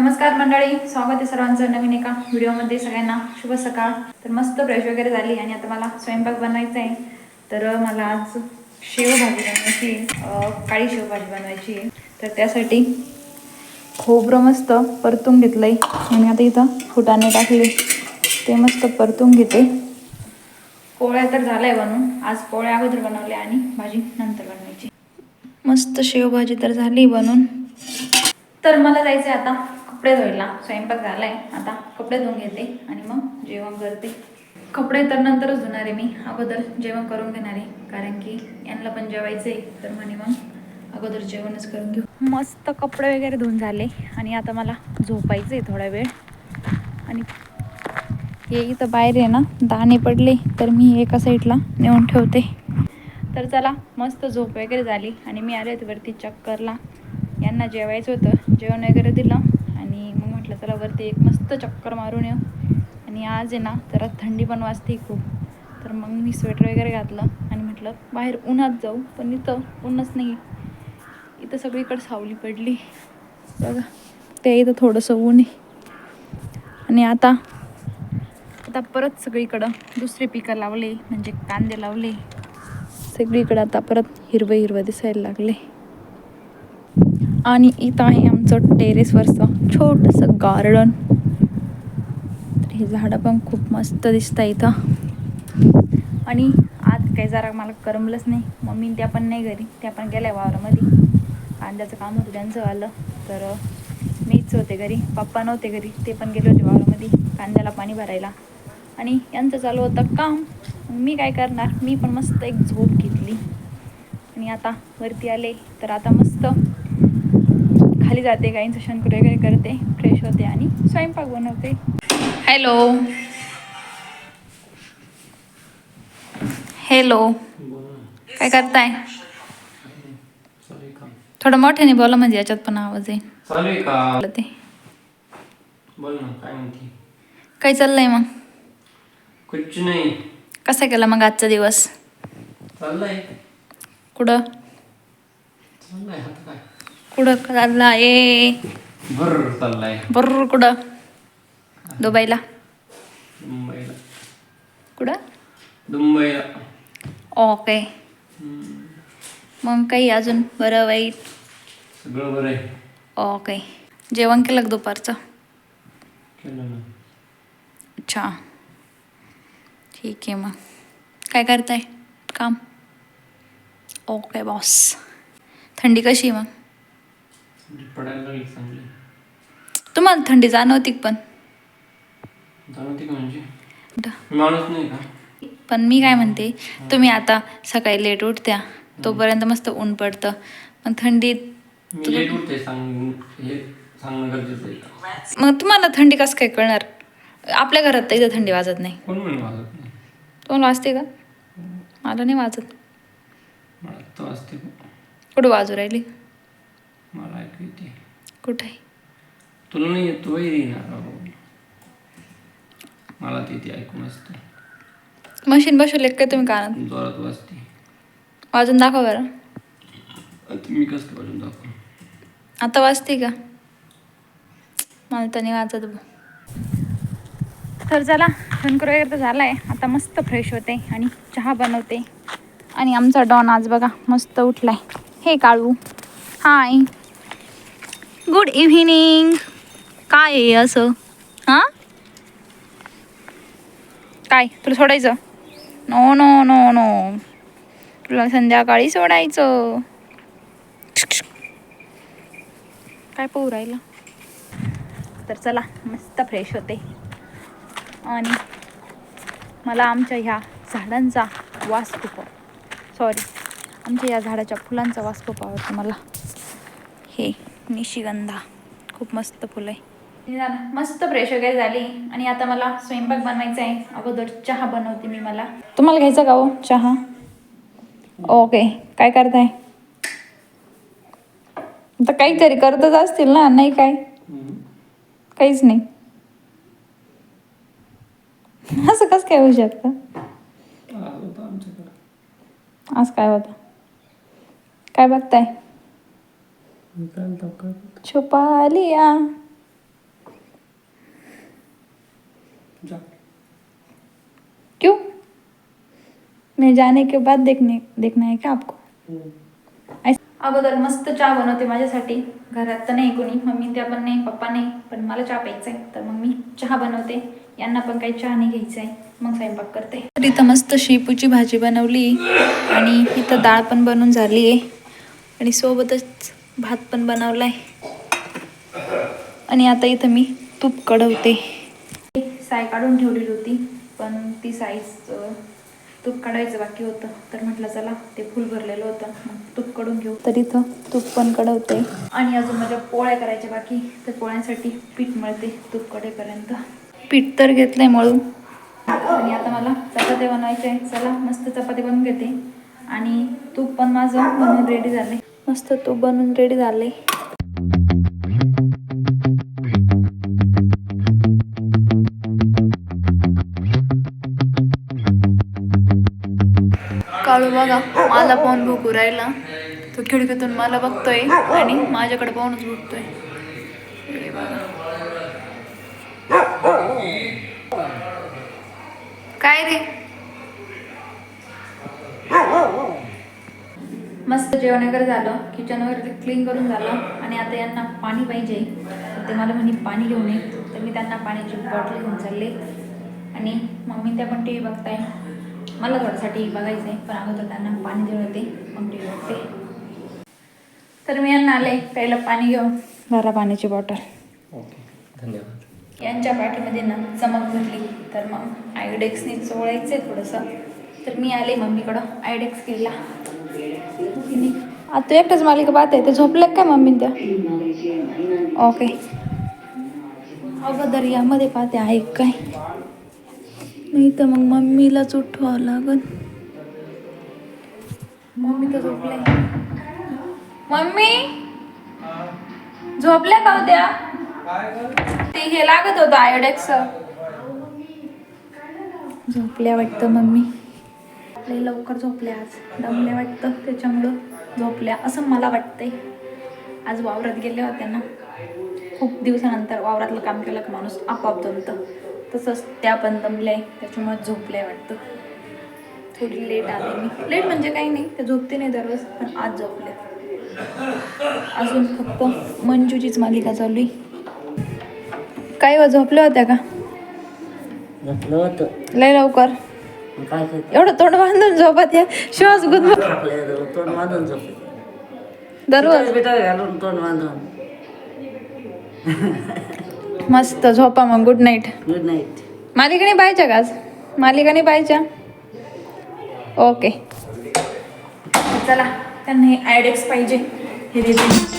नमस्कार मंडळी स्वागत आहे सर्वांचं नवीन एका व्हिडिओमध्ये सगळ्यांना. शुभ सकाळ. तर मस्त फ्रेश वगैरे झाली आणि आता मला स्वयंपाक बनवायचा आहे तर मला आज शेवभाजी बनवायची काळी शेवभाजी बनवायची आहे. तर त्यासाठी खोबरं मस्त परतून घेतलं आहे आणि आता इथं फुटाने टाकले. ते मस्त परतून घेते. पोळ्या तर झाल्या बनवून. आज पोळ्या अगोदर बनवल्या आणि भाजी नंतर बनवायची. मस्त शेवभाजी तर झाली बनवून. तर मला जायचं आहे आता. कपडे धुवायला स्वयंपाक झाला आहे आता कपडे धुवून घेते आणि मग जेवण करते. कपडे तर नंतरच धुणार आहे मी अगोदर जेवण करून घेणार आहे कारण की यांना पण जेवायचं आहे तर म्हणे मग अगोदर जेवणच करून घेऊ. मस्त कपडे वगैरे धुवून झाले आणि आता मला झोपायचं आहे थोडा वेळ. आणि हे इथं बाहेर आहे ना दाणे पडले तर मी एका साईडला नेऊन ठेवते. तर चला मस्त झोप वगैरे झाली आणि मी आले होते वरती चक्करला. यांना जेवायचं होतं जेवण वगैरे दिलं. मग एक मस्त चक्कर मारून येऊ. आणि आज आहे ना जरा थंडी पण वाजते खूप. तर मग मी स्वेटर वगैरे घातलं आणि म्हटलं बाहेर उन्हात जाऊ पण इथं ऊनच नाही इथं सगळीकडे सावली पडली. बघा ते इथं थोडंसं ऊन आहे. आणि आता आता परत सगळीकडं दुसरे पिकं लावले म्हणजे कांदे लावले. सगळीकडं आता परत हिरवं हिरवं दिसायला लागले. आणि इथं आहे आमचं टेरेसवरचं छोटंसं गार्डन तर हे झाडं पण खूप मस्त दिसतं इथं. आणि आज काही जरा मला करमलंच नाही. मम्मी त्या पण नाही घरी. त्या पण गेल्या वावरामध्ये. कांद्याचं काम होतं त्यांचं आलं. तर मीच होते घरी. पप्पा नव्हते घरी. ते पण गेले होते वावरामध्ये कांद्याला पाणी भरायला. आणि यांचं चालू होतं काम. मी काय करणार? मी पण मस्त एक झोप घेतली. आणि आता वरती आले. तर आता मस्त खाली जाते गाईंचं शंकर वगैरे करते फ्रेश होते आणि स्वयंपाक बनवते. हॅलो हॅलो काय करताय? थोडं मोठ्याने बोला म्हणजे याच्यात पण आवाज आहे ते काय चाललंय मग? कुछ नाही. कसा केला मग आजचा दिवस? चाललंय. कुठं? चाललंय आता काय? कुठं चालला ए भर चाललाय. बरोबर कुठं? दुबईला. मुंबईला कुठं? मुंबईला ओके. मग काही अजून बरं वाईट सगळं बरं आहे. ओके. जेवण केलं का दुपारचं? केलं ना. अच्छा. ठीक आहे मग. काय करताय? काम? ओके बॉस थंडी कशी आहे मग? पडायला लागली चांगली. तुम्हाला थंडी जाणवती का पण? जाणवते का म्हणजे? मी माणूस नाही का? पण मी काय म्हणते तुम्ही आता सकाळी लेट उठत्या तोपर्यंत मस्त ऊन पडतं. पण थंडीत मी लेट उठते सांग हे सांगणं गरजेचं आहे. का मग तुम्हाला थंडी कसं काय कळणार? आपल्या घरात तर इथं थंडी वाजत नाही. कोण म्हणे वाजत नाही? तुम्हाला वाजते का? मला नाही वाजत. मला तो असते कुठं वाजू राहिली? मला ऐकू येते कुठे? तुला नाही येत तू वैरी राव. मला ते ते ऐकून असते. मशीन बसवले काय तुम्ही कानात? जोरात वाजते. वाजून दाखवा बरं. आता मी कसं वाजून दाखव? आता वाजते का? मला तर नाही वाजत. तर चला शंकर वगैरे तर झाला आहे आता मस्त फ्रेश होते आणि चहा बनवते. आणि आमचा डॉन आज बघा मस्त उठलाय. हे काळू. हाय. गुड इव्हिनिंग काय आहे असं? हां? काय? तुला सोडायचं? नो नो नो नो तुला संध्याकाळी सोडायचं. काय पाहू राहिलं? तर चला मस्त फ्रेश होते. आणि मला आमच्या ह्या झाडांचा वास खूप सॉरी आमच्या या झाडाच्या फुलांचा वास खूप आवडतो मला. हे. निशिगंधा खूप मस्त फुलं आहे मस्त फ्रेश वगैरे झाली. आणि आता मला स्वयंपाक बनवायचा आहे. अगोदर चहा बनवते मी मला. तुम्हाला घ्यायचा का हो चहा? ओके काय करताय? आता काहीतरी करतच असतील ना नाही काय? काहीच नाही. असं कसं काय होऊ शकतं? आज काय होतं? काय बघताय मी काय म्हणतो काय छुपा लिया क्यों? मैं जाने के बाद देखने देखना है क्या आपको? अगोदर मस्त चहा बनवते माझ्यासाठी. घरात तर नाही कोणी. मम्मी त्या पण नाही पप्पा नाही. पण मला चहा प्यायचा आहे तर मग मी चहा बनवते. यांना पण काही चहा नाही घ्यायचा आहे मग स्वयंपाक करते. तर इथं मस्त शेपूची भाजी बनवली. आणि इथं डाळ पण बनवून झाली आहे आणि सोबतच भात पण बनवला आहे आणि आता इथं मी तूप कढवते साय काढून ठेवलेली होती पण ती साईज तूप काढायचं बाकी होतं. तर म्हटलं चला ते फुल भरलेलं होतं मग तूपकडून घेऊ. तर इथं तूप पण कढवते आणि अजून माझ्या पोळ्या करायच्या बाकी तर पोळ्यांसाठी पीठ मळते तूप कडेपर्यंत. पीठ तर घेतलंय मळून. आणि आता मला चपाती बनवायचे चला मस्त चपाती बनवून घेते. आणि तूप पण माझं बनवून रेडी झाले. मस्त तूप बनवून रेडी झाले. काळू बघा मला पाहून भुकू राहिला तो खिडकीतून मला बघतोय आणि माझ्याकडे पाहूनच भुकतोय काय रे? मस्त जेवण वगैरे झालं किचन वगैरे क्लीन करून झालं आणि आता यांना पाणी पाहिजे. तर ते मला म्हणे पाणी घेऊन ये. तर मी त्यांना पाण्याची बॉटल घेऊन चालले. आणि मम्मी त्या पण टी व्ही बघताय. मला थोडासा टी व्ही बघायचं आहे पण अगोदर त्यांना पाणी देऊन येते. मग टी व्ही बघते. तर मी यांना आले प्यायला पाणी घेऊन भरा पाण्याची बॉटल ओके धन्यवाद. यांच्या पाठीमध्ये ना चमक भरली तर मग आयोडेक्सने चोळायचं आहे थोडंसं. तर मी आले मम्मीकडं आयोडेक्स केला. आता एकटाच मालिका पाहते ते झोपले काय मम्मी त्या? ओके अगोदर यामध्ये पाहते आहे काय? नाही तर मग मम्मीलाच उठवावं लागल मम्मी तर झोपले. मम्मी? झोपल्या का होत्या ते हे लागत होतं आयोडेक्स झोपल्या वाटतं मम्मी. लई लवकर झोपल्या आज. दमल्या वाटतं त्याच्यामुळं झोपल्या असं मला वाटतंय. आज वावरात गेल्या होत्या ना. खूप दिवसानंतर वावरातलं काम केलं का माणूस आपोआप जमतं तसंच त्या पण दमल्या आहे त्याच्यामुळे झोपल्या वाटतं. थोडी लेट आले मी. लेट म्हणजे काही नाही ते झोपते नाही दररोज पण आज झोपले. अजून फक्त मंजूचीच मालिका चालू आहे. काय व झोपल्या होत्या का? झोपलं होतं लय लवकर? काय करते? एवढं तोंड बांधून झोपत या श्वास गुद झोपले तोंड बांधून झोपले दररोज. घालून तोंड बांधून. मस्त झोपा मग. गुड नाईट गुड नाईट मालिकाने पाहायच्या का आज? मालिकाने पाहायच्या? ओके चला त्यांना हे आयडेक्स पाहिजे. हे देते.